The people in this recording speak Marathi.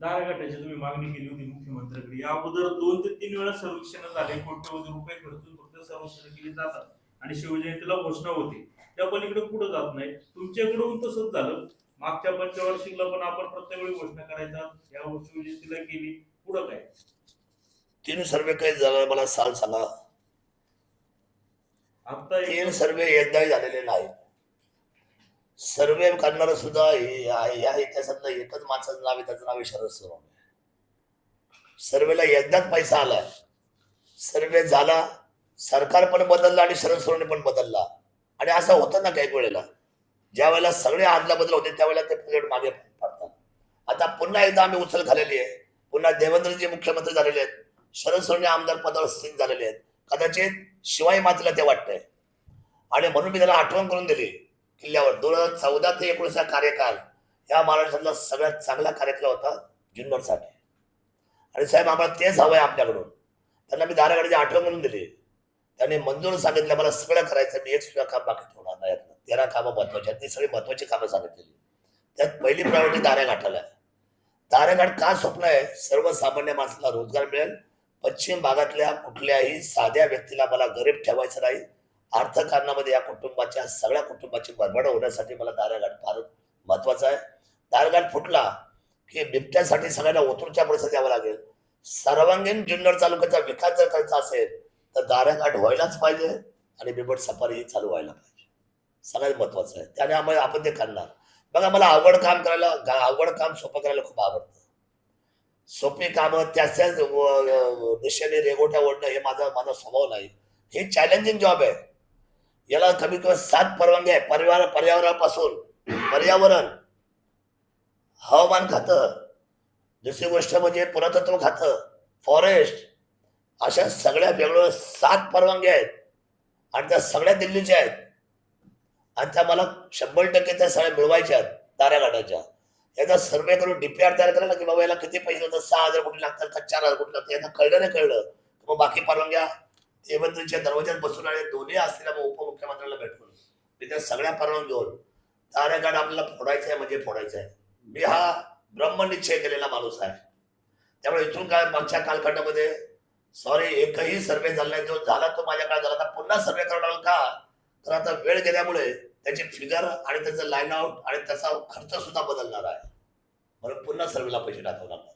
दारा गटाची तुम्ही मागणी केली होती मुख्यमंत्र्यांकडे. या अगोदर दोन ते तीन वेळा सर्वेक्षण झाले. कोट्यवधी रुपये खर्चून फक्त सर्वेक्षण केली जातात. आणि शिवजयंतीला घोषणा होती. त्या पलीकडे पुढे जात नाही तुमच्याकडून तसंच झालं. मागच्या पंचवार्षिकला पण आपण प्रत्येक वेळी घोषणा करायचा. या शिवजयंतीला केली. पुढं काय? तीन सर्वे काही झाला. मला साल सांगा. आता तीन सर्वे एकदाही झालेले नाही सर्वे करणार सुद्धा या- इतिहासातलं एकच माणसाचं नाव आहे त्याचं नाव आहे शरद सोनवणे. सर्वेला एकदाच पैसा आलाय. सर्वे झाला सरकार पण बदललं आणि शरद सोनवणे पण बदलला. आणि असं होतं ना काही वेळेला. ज्या वेळेला सगळे आदला बदल होते त्यावेळेला ते प्रोजेक्ट मागे पडतात. आता पुन्हा एकदा आम्ही उचल खालेली आहे. पुन्हा देवेंद्रजी मुख्यमंत्री झालेले आहेत. शरद सोनवणे आमदार पदावर स्थित झालेले आहेत. कदाचित शिवाय मातेला ते वाटतंय. आणि म्हणून मी त्याला आठवण करून दिली. किल्ल्यावर. दोन हजार चौदा ते एकोणीसचा कार्यकाल या महाराष्ट्रातला सगळ्यात चांगला कार्यकाल होता जुन्नरसाठी. आणि साहेब आम्हाला तेच हवं आहे आपल्याकडून. त्यांना मी दारागाडीची आठवण करून दिली. त्यांनी मंजूर सांगितलं मला सगळं करायचं मी एक सुद्धा काम बाकी ठेवणार नाही. यातलं. तेरा कामं महत्वाची आहेत. ती सगळी महत्वाची कामं सांगितलेली. त्यात पहिली प्रायोरिटी दारेघाटाला आहे. दारेघाट का स्वप्न आहे? सर्वसामान्य माणसाला रोजगार मिळेल. पश्चिम भागातल्या कुठल्याही साध्या व्यक्तीला मला गरीब ठेवायचं नाही. अर्थकारणामध्ये या कुटुंबाच्या सगळ्या कुटुंबाची भरभड होण्यासाठी मला दारेघाट फार महत्त्वाचा आहे. दारेघाट फुटला की बिबट्यासाठी सगळ्यांना ओतूरच्या परिसर द्यावा लागेल. सर्वांगीण जुन्नर तालुक्याचा विकास जर करायचा असेल तर दारेघाट व्हायलाच पाहिजे आणि बिबट सफारी ही चालू व्हायला पाहिजे. सगळ्यात महत्वाचं आहे. त्याने आपण ते करणार. बघा मला आवड काम करायला गा- आवड काम सोपं करायला खूप आवडतं. सोपी कामं त्याच त्याच व- दिशेने रेगोट्या ओढणं हे माझा माझा स्वभाव नाही. हे चॅलेंजिंग जॉब आहे. याला कमीत कमी सात परवानगी आहे. पर्यावरण पर्यावरणापासून. पर्यावरण. हवामान खातं. दुसरी गोष्ट म्हणजे पुरातत्व खातं. फॉरेस्ट. अशा सगळ्या वेगवेगळ्या सात परवानगी आहेत. आणि त्या सगळ्या दिल्लीच्या आहेत. आणि त्या मला शंभर टक्के त्या सगळ्या मिळवायच्या आहेत. ताऱ्याघाटाच्या याचा सर्वे करून डीपीआर तयार करायला की बाबा याला किती पैसे होतात सहा हजार कोटी लागतात का चार हजार कोटी लागतात? यांना कळलं नाही कळलं. मग बाकी परवानग्या देवेंद्रच्या दरवाज्यात बसून आणि दोन्ही असलेल्या मग भेटून मी त्या सगळ्या परवानगी घेऊन ताऱ्याघाट आपल्याला फोडायचं आहे म्हणजे फोडायचं आहे. मी हा ब्रह्मनिश्चय केलेला माणूस आहे. त्यामुळे इथून काय मागच्या कालखंडामध्ये सॉरी एकही सर्वे झाला नाही. जो झाला तो माझ्या काळात झाला. तर पुन्हा सर्वे करावा लागला का? तर आता वेळ गेल्यामुळे त्याची फिगर आणि त्याचं लाईन आउट आणि त्याचा खर्च सुद्धा बदलणार आहे. म्हणून पुन्हा सर्वेला पैसे टाकावे लागणार.